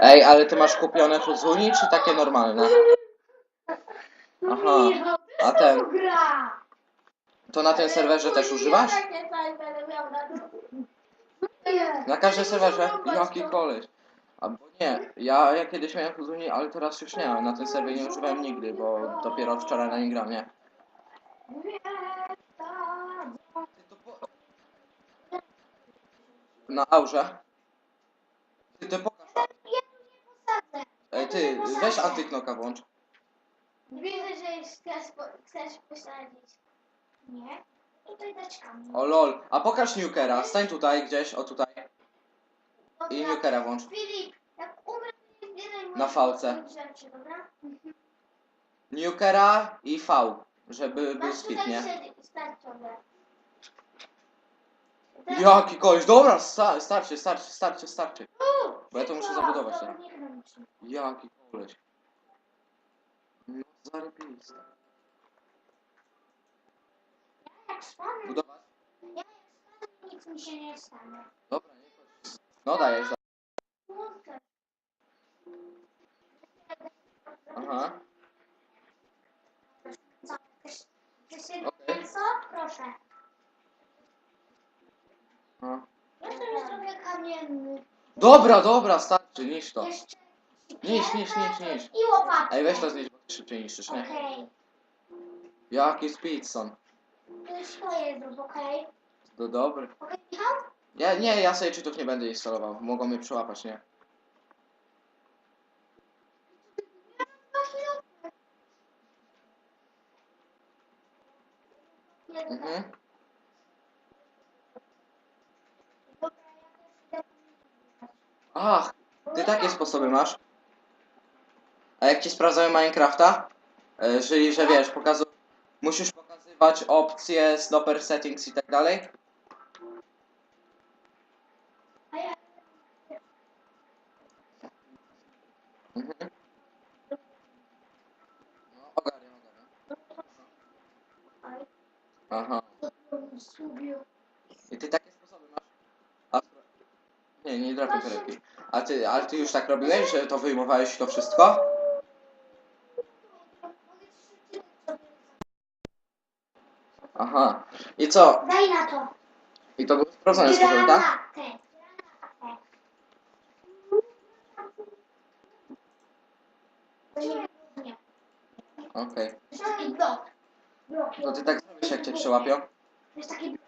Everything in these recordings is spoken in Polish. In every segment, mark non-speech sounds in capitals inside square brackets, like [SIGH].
Ej, ale ty masz kupione Huzuni, czy takie normalne? Aha, a ten, gra. to na tym serwerze też używasz? Miał na każdym serwerze? Jaki koleś? Albo nie, ja, ja kiedyś miałem Huzuni, ale teraz już nie mam. Na tym serwerze nie używałem nigdy, bo dopiero wczoraj na nim gram, nie? Po... Na aurze? Ty to pokaż. Ej, ty, weź antyknoka włącz. Widzę, że chcesz, po- chcesz posadzić. Nie? Tutaj dać kamień. O lol. A pokaż Newkera. Stań tutaj gdzieś, o tutaj. I Dobra. Newkera włącz. Filip, jak umrę, to nie zbieraj Na moich fałce. rzeczy, dobra? [LAUGHS] Newkera i V. Żeby był Masz skip, tutaj nie? siedzi- stać ciągle. Jaki koleś. Dobra, sta starczy, starczy, starczy, starczy. U, Bo ja to muszę zabudować ręczy. Jaki koleś. No zarybista. Budować? ja jak nic mi się nie stanie. Dobra, nie chodź. No dajesz. da-. Aha. Okej. co? Proszę. No. Ja sobie zrobię kamienny. Dobra, dobra, starczy, niż to. Jeszcze Niż, niż, niż, niż. I łopatę. Ej, weź to znieść, bo ty szybciej niszczysz, nie? Okej. Jaki speedson. To twoje zrób, okej? To dobry. Okej, Michał? Ja, nie, ja sobie czytów nie będę instalował. Mogą mnie przyłapać, nie? Mhm. Ach, ty takie sposoby masz? A jak ci sprawdzają Minecrafta? E, Czyli, że wiesz, pokazu... musisz pokazywać opcje, snopper settings i tak dalej? Mhm. No. Aha. I ty takie sposoby masz? A, spra- nie, nie drapię torebki. A ty, ale ty już tak robiłeś, że to wyjmowałeś to wszystko? Aha. I co? Daj na to. I to był sprawdzony sposób, tak? Granatę. Granatę. Nie. Okej. Jest taki blok. Blok. To ty tak zrobisz, jak cię jest taki blok.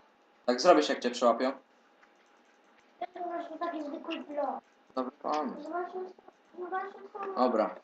Tak zrobisz, jak cię przyłapią? To właśnie taki zwykły blok. Dobry. Dobra.